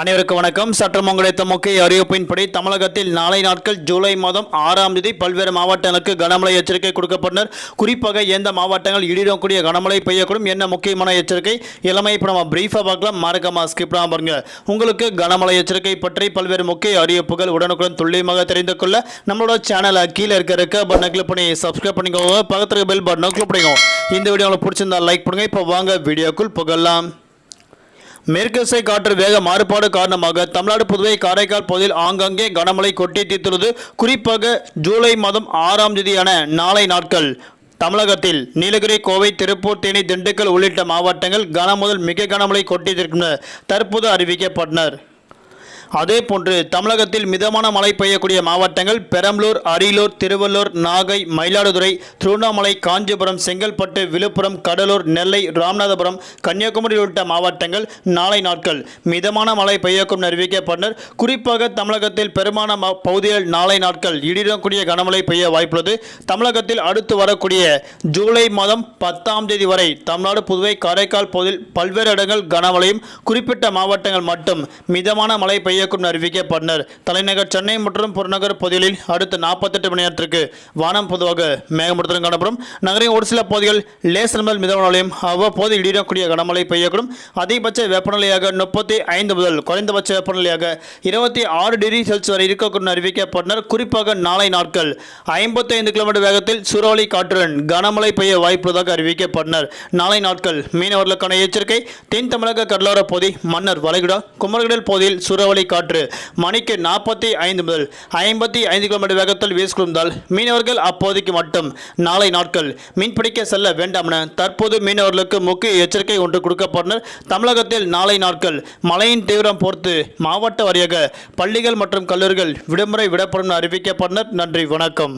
அனைவருக்கும் வணக்கம். சட்டம் கிடைத்த முக்கிய அறிவிப்பின்படி தமிழகத்தில் நாளை நாட்கள் ஜூலை மாதம் ஆறாம் தேதி பல்வேறு மாவட்டங்களுக்கு கனமழை எச்சரிக்கை கொடுக்கப்பட்டனர். குறிப்பாக எந்த மாவட்டங்கள் இடிடக்கூடிய கனமழை பெய்யக்கூடும் என்ன முக்கியமான எச்சரிக்கை? இளமை இப்போ நம்ம பிரீஃபாக பார்க்கலாம். மறக்காம ஸ்கிப் பண்ணாம பாருங்க. உங்களுக்கு கனமழை எச்சரிக்கை பற்றி பல்வேறு முக்கிய அறிவிப்புகள் உடனுக்குடன் துல்லியமாக தெரிந்து கொள்ள நம்மளோட சேனலை கீழே இருக்க இருக்க பட்டனை கிளிக் பண்ணி சப்ஸ்கிரைப் பண்ணிக்கோங்க. பக்கத்துல பெல் பட்டனை கிளிக் பண்ணிக்கோங்க. இந்த வீடியோ உங்களுக்கு பிடிச்சிருந்தா லைக் பண்ணுங்க. இப்போ வாங்க வீடியோக்குள் புகழலாம் மேற்கிசை காற்று வேக மாறுபாடு காரணமாக தமிழ்நாடு புதுவை காரைக்கால் பகுதியில் ஆங்காங்கே கனமழை கொட்டி தீர்த்துள்ளது. குறிப்பாக ஜூலை மாதம் ஆறாம் தேதியான நாளை நாட்கள். தமிழகத்தில் நீலகிரி கோவை திருப்பூர் தேனி திண்டுக்கல் உள்ளிட்ட மாவட்டங்கள் கன முதல் மிக கனமழை கொட்டியிருக்கும் தற்போது அறிவிக்கப்பட்டனர். அதே போன்று தமிழகத்தில் மிதமான மழை பெய்யக்கூடிய மாவட்டங்கள் பெரம்பலூர் அரியலூர் திருவள்ளூர் நாகை மயிலாடுதுறை திருவண்ணாமலை காஞ்சிபுரம் செங்கல்பட்டு விழுப்புரம் கடலூர் நெல்லை ராமநாதபுரம் கன்னியாகுமரி உள்ளிட்ட மாவட்டங்கள் நாளை நாட்கள் மிதமான மழை பெய்யக்கும் அறிவிக்கப்பட்டனர் குறிப்பாக தமிழகத்தில் பெரும்பாலான ம- பகுதிகள் நாளை நாட்கள் இடிடக்கூடிய கனமழை பெய்ய வாய்ப்புள்ளது. தமிழகத்தில் அடுத்து வரக்கூடிய ஜூலை மாதம் பத்தாம் தேதி வரை தமிழ்நாடு புதுவை காரைக்கால் பகுதியில் பல்வேறு இடங்கள் கனமழையும் குறிப்பிட்ட மாவட்டங்கள் மட்டும் மிதமான மழை பெய்ய பெய்யக்கும் பண்ணர். தலைநகர் சென்னை மற்றும் புறநகர் பகுதிகளில் அடுத்த நாற்பத்தெட்டு மணி நேரத்திற்கு வானம் பொதுவாக மேகமூட்டத்துடன் காணப்படும். நகரின் ஒரு சில பகுதிகள் லேசர் முதல் மிதமான அவ்வப்போது இடியக்கூடிய கனமழை பெய்யக்கூடும். அதிகபட்ச வெப்பநிலையாக முப்பத்தி ஐந்து முதல் குறைந்தபட்ச வெப்பநிலையாக இருபத்தி ஆறு டிகிரி செல்சியஸ் வரை இருக்கக்கூடும் பண்ணர். குறிப்பாக நாளை நாட்கள் ஐம்பத்தி ஐந்து கிலோமீட்டர் வேகத்தில் சூறாவளி காற்றுடன் கனமழை பெய்ய வாய்ப்புள்ளதாக அறிவிக்கப்பட்டனர் நாளை நாட்கள் மீனவர்களுக்கான எச்சரிக்கை. தென் தமிழக கடலோர பகுதி மன்னர் வளைகுடா குமரகடல் பகுதியில் சூறாவளி காற்று. மணிக்கு நாற்பத்தி ஐந்து முதல் ஐம்பத்தி ஐந்து கிலோமீட்டர் வேகத்தில் வீசிக்கொண்டால் மீனவர்கள் அப்போதைக்கு மட்டும் நாளை நாட்கள் மீன்பிடிக்க செல்ல வேண்டாம் என தற்போது மீனவர்களுக்கு முக்கிய எச்சரிக்கை ஒன்று கொடுக்கப்பட்டனர் தமிழகத்தில் நாளை நாட்கள் மழையின் தீவிரம் பொறுத்து மாவட்ட வாரியாக பள்ளிகள் மற்றும் கல்லூரிகள் விடுமுறை விடப்படும் என அறிவிக்கப்பட்டனர் நன்றி வணக்கம்.